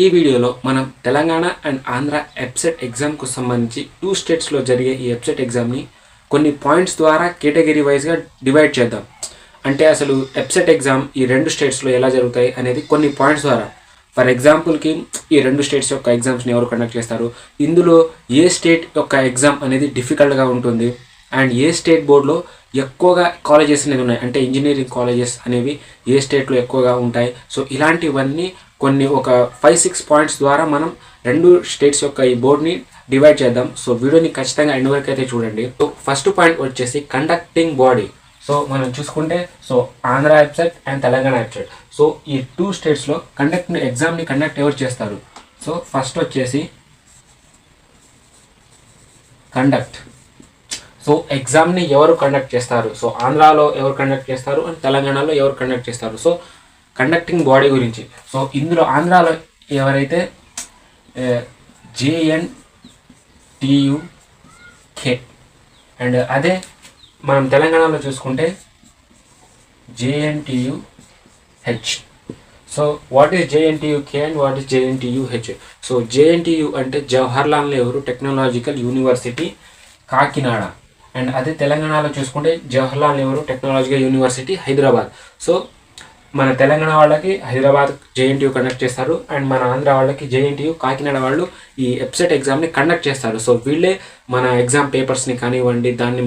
ఈ వీడియోలో మనం తెలంగాణ అండ్ ఆంధ్ర ఎప్సెట్ ఎగ్జామ్కు సంబంధించి టూ స్టేట్స్లో జరిగే ఈ ఎప్సెట్ ఎగ్జామ్ని కొన్ని పాయింట్స్ ద్వారా కేటగిరీ వైజ్గా డివైడ్ చేద్దాం. అంటే అసలు ఎప్సెట్ ఎగ్జామ్ ఈ రెండు స్టేట్స్లో ఎలా జరుగుతాయి అనేది కొన్ని పాయింట్స్ ద్వారా. ఫర్ ఎగ్జాంపుల్కి ఈ రెండు స్టేట్స్ యొక్క ఎగ్జామ్స్ని ఎవరు కండక్ట్ చేస్తారు? ఇందులో ఏ స్టేట్ యొక్క ఎగ్జామ్ అనేది డిఫికల్ట్గా ఉంటుంది? అండ్ ఏ స్టేట్ బోర్డులో ఎక్కువగా కాలేజెస్ అనేవి ఉన్నాయి? అంటే ఇంజనీరింగ్ కాలేజెస్ అనేవి ఏ స్టేట్లో ఎక్కువగా ఉంటాయి? సో ఇలాంటివన్నీ కొన్ని ఒక ఫైవ్ సిక్స్ పాయింట్స్ ద్వారా మనం రెండు స్టేట్స్ యొక్క ఈ బోర్డ్ని డివైడ్ చేద్దాం. సో వీడియోని ఖచ్చితంగా ఎండ్ వరకు అయితే చూడండి. సో ఫస్ట్ పాయింట్ వచ్చేసి కండక్టింగ్ బాడీ సో మనం చూసుకుంటే so Andhra website and Telangana website so ఈ టూ స్టేట్స్లో కండక్ట్ ఎగ్జామ్ని కండక్ట్ ఎవరు చేస్తారు? సో ఫస్ట్ వచ్చేసి కండక్ట్ సో ఎగ్జామ్ని ఎవరు కండక్ట్ చేస్తారు? సో ఆంధ్రాలో ఎవరు కండక్ట్ చేస్తారు? అండ్ తెలంగాణలో ఎవరు కండక్ట్ చేస్తారు? సో కండక్టింగ్ బాడీ గురించి. సో ఇందులో ఆంధ్రాలో ఎవరైతే జేఎన్ టియుకే అండ్ అదే మనం తెలంగాణలో చూసుకుంటే JNTU H so what is JNTUK and what is JNTUH so JNTU అంటే Jawaharlal Nehru technological university Kakinada. And అదే తెలంగాణలో చూసుకుంటే Jawaharlal Nehru technological university Hyderabad so మన తెలంగాణ వాళ్ళకి హైదరాబాద్ జేఎన్టీయూ కండక్ట్ చేస్తారు. అండ్ మన ఆంధ్ర వాళ్ళకి జేఎన్టీయూ కాకినాడ వాళ్ళు ఈ వెబ్సైట్ ఎగ్జామ్ని కండక్ట్ చేస్తారు. సో వీళ్ళే మన ఎగ్జామ్ పేపర్స్ని కానివ్వండి దాన్ని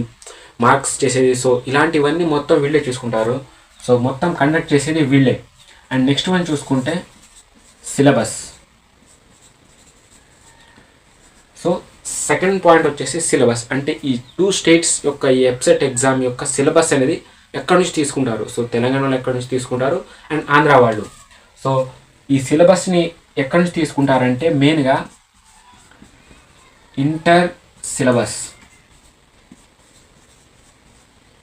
మార్క్స్ చేసేది. సో ఇలాంటివన్నీ మొత్తం వీళ్ళే చూసుకుంటారు. సో మొత్తం కండక్ట్ చేసేది వీళ్ళే. అండ్ నెక్స్ట్ వన్ చూసుకుంటే సిలబస్ సో సెకండ్ పాయింట్ వచ్చేసి సిలబస్ అంటే ఈ టూ స్టేట్స్ యొక్క ఈ వెబ్సైట్ ఎగ్జామ్ యొక్క సిలబస్ అనేది ఎక్కడి నుంచి తీసుకుంటారు? సో తెలంగాణలో ఎక్కడి నుంచి తీసుకుంటారు? అండ్ ఆంధ్ర వాళ్ళు. సో ఈ సిలబస్ని ఎక్కడి నుంచి తీసుకుంటారంటే మెయిన్గా ఇంటర్ సిలబస్.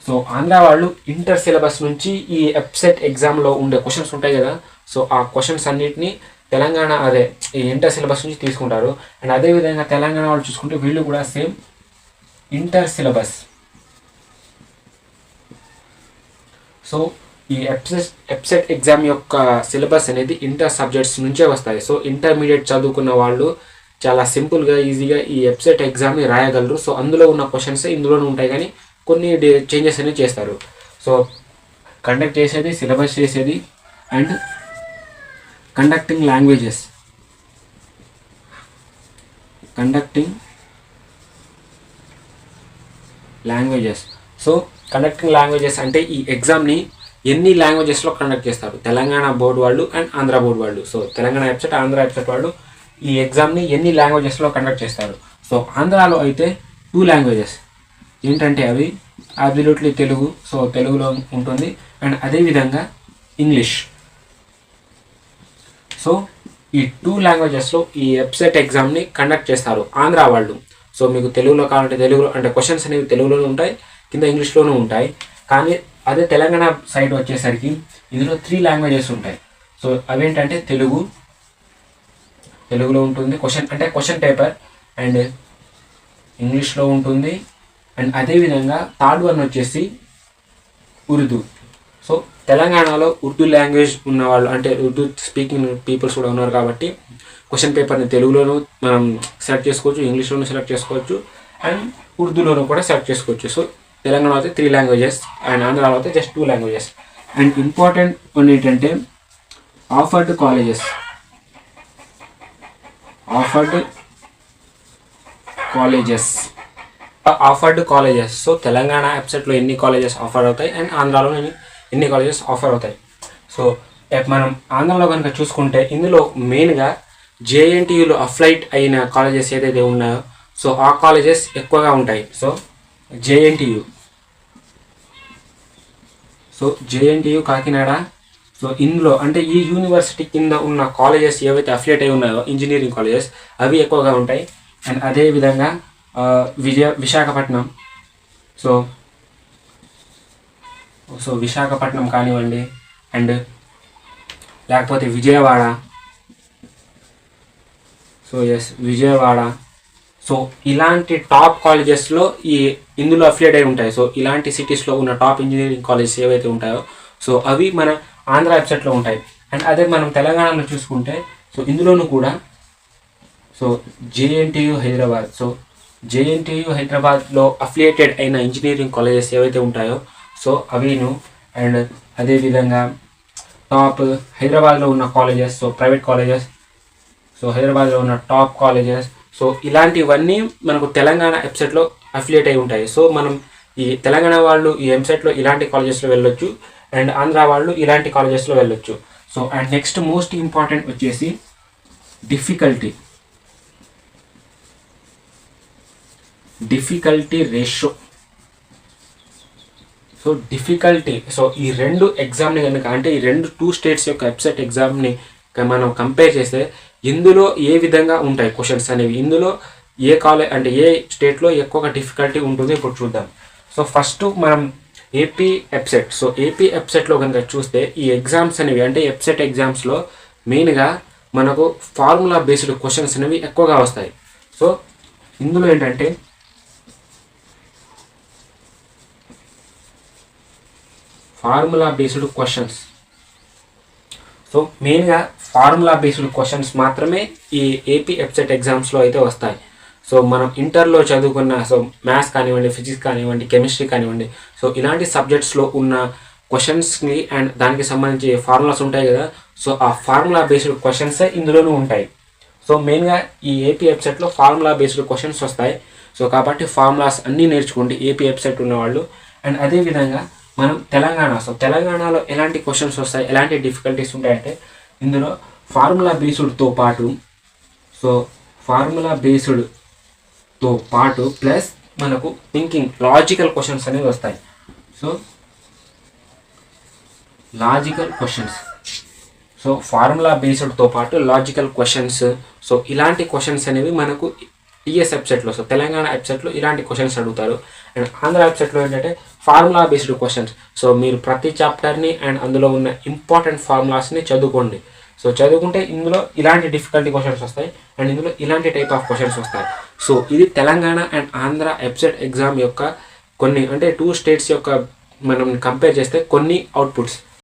సో ఆంధ్ర వాళ్ళు ఇంటర్ సిలబస్ నుంచి ఈ వెబ్సైట్ ఎగ్జామ్లో ఉండే క్వశ్చన్స్ ఉంటాయి కదా? సో ఆ క్వశ్చన్స్ అన్నిటిని తెలంగాణ అదే ఈ ఇంటర్ సిలబస్ నుంచి తీసుకుంటారు. అండ్ అదేవిధంగా తెలంగాణ వాళ్ళు చూసుకుంటే వీళ్ళు కూడా సేమ్ ఇంటర్ సిలబస్. సో ఈ ఎప్సెట్ ఎప్సెట్ ఎగ్జామ్ యొక్క సిలబస్ అనేది ఇంటర్ సబ్జెక్ట్స్ నుంచే వస్తాయి. సో ఇంటర్మీడియట్ చదువుకున్న వాళ్ళు చాలా సింపుల్గా ఈజీగా ఈ ఎప్సెట్ ఎగ్జామ్ని రాయగలరు. సో అందులో ఉన్న క్వశ్చన్స్ ఇందులోనే ఉంటాయి కానీ కొన్ని చేంజెస్ అనేవి చేస్తారు. సో కండక్ట్ చేసేది సిలబస్ చేసేది and conducting languages conducting languages so conducting languages అంటే ఈ ఎగ్జామ్ని ఎన్ని లాంగ్వేజెస్లో కండక్ట్ చేస్తారు? తెలంగాణ బోర్డు వాళ్ళు అండ్ ఆంధ్ర బోర్డు వాళ్ళు. So Telangana website Andhra website వాళ్ళు ఈ ఎగ్జామ్ని ఎన్ని లాంగ్వేజెస్లో కండక్ట్ చేస్తారు? సో ఆంధ్రాలో అయితే టూ లాంగ్వేజెస్ ఏంటంటే అవి? అబ్జల్యూట్లీ తెలుగు. సో తెలుగులో ఉంటుంది. అండ్ అదేవిధంగా ఇంగ్లీష్ సో ఈ టూ లాంగ్వేజెస్లో ఈ వెబ్సైట్ ఎగ్జామ్ని కండక్ట్ చేస్తారు ఆంధ్ర వాళ్ళు. సో మీకు తెలుగులో కావాలంటే తెలుగులో అంటే క్వశ్చన్స్ అనేవి తెలుగులోనే ఉంటాయి. కింద ఇంగ్లీష్లోనూ ఉంటాయి. కానీ అదే తెలంగాణ సైడ్ వచ్చేసరికి ఇందులో త్రీ లాంగ్వేజెస్ ఉంటాయి. సో అవేంటంటే తెలుగు తెలుగులో ఉంటుంది క్వశ్చన్ అంటే క్వశ్చన్ పేపర్ అండ్ ఇంగ్లీష్లో ఉంటుంది. అండ్ అదేవిధంగా థర్డ్ వన్ వచ్చేసి ఉర్దూ. సో తెలంగాణలో ఉర్దూ లాంగ్వేజ్ ఉన్నవాళ్ళు అంటే ఉర్దూ స్పీకింగ్ పీపుల్స్ కూడా ఉన్నారు కాబట్టి క్వశ్చన్ పేపర్ని తెలుగులోనూ మనం సెలెక్ట్ చేసుకోవచ్చు ఇంగ్లీష్లోనూ సెలెక్ట్ చేసుకోవచ్చు. అండ్ ఉర్దూలోనూ కూడా సెలెక్ట్ చేసుకోవచ్చు. సో తెలంగాణ అయితే త్రీ లాంగ్వేజెస్ అండ్ ఆంధ్రాలో అయితే just two languages and important కొన్ని ఏంటంటే offered colleges offered colleges offered colleges so Telangana వెబ్సైట్లో ఎన్ని కాలేజెస్ ఆఫర్ అవుతాయి అండ్ ఆంధ్రాలో ఎన్ని ఎన్ని కాలేజెస్ ఆఫర్ అవుతాయి? సో మనం ఆంధ్రాలో కనుక చూసుకుంటే ఇందులో మెయిన్గా జేఎన్టీయూలో అఫ్లైట్ అయిన కాలేజెస్ ఏదైతే ఉన్నాయో సో ఆ కాలేజెస్ ఎక్కువగా ఉంటాయి. So JNTU. So JNTU Kakinada so ఇందులో అంటే ఈ యూనివర్సిటీ కింద ఉన్న కాలేజెస్ ఏవైతే అఫిలియేట్ అయి ఉన్నాయో ఇంజనీరింగ్ కాలేజెస్ అవి ఎక్కువగా ఉంటాయి. అండ్ అదేవిధంగా విజయ విశాఖపట్నం. సో సో విశాఖపట్నం కానివ్వండి అండ్ లేకపోతే Vijayawada. So S Vijayawada. So ఇలాంటి టాప్ కాలేజెస్లో ఈ ఇందులో అఫిలియేట్ అయి ఉంటాయి. సో ఇలాంటి సిటీస్లో ఉన్న టాప్ ఇంజనీరింగ్ కాలేజెస్ ఏవైతే ఉంటాయో సో అవి మన ఆంధ్ర వెబ్సైట్లో ఉంటాయి. అండ్ అదే మనం తెలంగాణలో చూసుకుంటే సో ఇందులోనూ కూడా so JNTU Hyderabad so JNTU హైదరాబాద్లో అఫిలియేటెడ్ అయిన ఇంజనీరింగ్ కాలేజెస్ ఏవైతే ఉంటాయో సో అవిను అండ్ అదేవిధంగా టాప్ హైదరాబాద్లో ఉన్న colleges so private colleges so హైదరాబాద్లో ఉన్న టాప్ కాలేజెస్ సో ఇలాంటివన్నీ మనకు తెలంగాణ వెబ్సైట్లో అఫిలియేట్ అయి ఉంటాయి. సో మనం ఈ తెలంగాణ వాళ్ళు ఈ వెబ్సైట్లో ఇలాంటి కాలేజెస్లో వెళ్ళొచ్చు అండ్ ఆంధ్ర వాళ్ళు ఇలాంటి కాలేజెస్లో వెళ్ళొచ్చు. So and next most important వచ్చేసి difficulty. Difficulty ratio. So difficulty so ఈ రెండు ఎగ్జామ్ని కనుక అంటే ఈ రెండు టూ స్టేట్స్ యొక్క వెబ్సైట్ ఎగ్జామ్ని మనం కంపేర్ చేస్తే ఇందులో ఏ విధంగా ఉంటాయి క్వశ్చన్స్ అనేవి? ఇందులో ఏ కాలేజ్ అంటే ఏ స్టేట్లో ఎక్కువగా డిఫికల్టీ ఉంటుంది ఇప్పుడు చూద్దాం. సో ఫస్ట్ మనం ఏపీ వెబ్సైట్ సో ఏపీ వెబ్సైట్లో కనుక చూస్తే ఈ ఎగ్జామ్స్ అనేవి అంటే వెబ్సైట్ ఎగ్జామ్స్లో మెయిన్గా మనకు ఫార్ములా బేస్డ్ క్వశ్చన్స్ అనేవి ఎక్కువగా వస్తాయి. సో ఇందులో ఏంటంటే ఫార్ములా బేస్డ్ క్వశ్చన్స్ సో మెయిన్గా ఫార్ములా బేస్డ్ క్వశ్చన్స్ మాత్రమే ఈ ఏపీ వెబ్సైట్ ఎగ్జామ్స్లో అయితే వస్తాయి. సో మనం ఇంటర్లో చదువుకున్న సో మ్యాథ్స్ కానివ్వండి ఫిజిక్స్ కానివ్వండి కెమిస్ట్రీ కానివ్వండి సో ఇలాంటి సబ్జెక్ట్స్లో ఉన్న క్వశ్చన్స్ని అండ్ దానికి సంబంధించి ఫార్ములాస్ ఉంటాయి కదా సో ఆ ఫార్ములా బేస్డ్ క్వశ్చన్సే ఇందులోనూ ఉంటాయి. సో మెయిన్గా ఈ ఏపీ వెబ్సైట్లో ఫార్ములా బేస్డ్ క్వశ్చన్స్ వస్తాయి. సో కాబట్టి ఫార్ములాస్ అన్నీ నేర్చుకోండి ఏపీ వెబ్సైట్ ఉన్నవాళ్ళు. అండ్ అదేవిధంగా మనం తెలంగాణ సో తెలంగాణలో ఎలాంటి క్వశ్చన్స్ వస్తాయి? ఎలాంటి డిఫికల్టీస్ ఉంటాయంటే ఇందులో ఫార్ములా బేస్డ్తో పాటు సో ఫార్ములా బేస్డ్తో పాటు ప్లస్ మనకు థింకింగ్ లాజికల్ క్వశ్చన్స్ అనేవి వస్తాయి. So logical questions so formula బేస్డ్తో పాటు లాజికల్ క్వశ్చన్స్ సో ఇలాంటి క్వశ్చన్స్ అనేవి మనకు టీఎస్ వెబ్సైట్లో సో తెలంగాణ వెబ్సైట్లో ఇలాంటి క్వశ్చన్స్ అడుగుతారు. అండ్ ఆంధ్ర వెబ్సైట్లో ఏంటంటే ఫార్ములా బేస్డ్ క్వశ్చన్స్. సో మీరు ప్రతి చాప్టర్ని అండ్ అందులో ఉన్న ఇంపార్టెంట్ ఫార్ములాస్ని చదువుకోండి. సో చదువుకుంటే ఇందులో ఇలాంటి డిఫికల్టీ క్వశ్చన్స్ వస్తాయి అండ్ ఇందులో ఇలాంటి టైప్ ఆఫ్ క్వశ్చన్స్ వస్తాయి. సో ఇది Telangana and Andhra website exam యొక్క కొన్ని అంటే టూ స్టేట్స్ యొక్క మనం కంపేర్ చేస్తే కొన్ని అవుట్పుట్స్.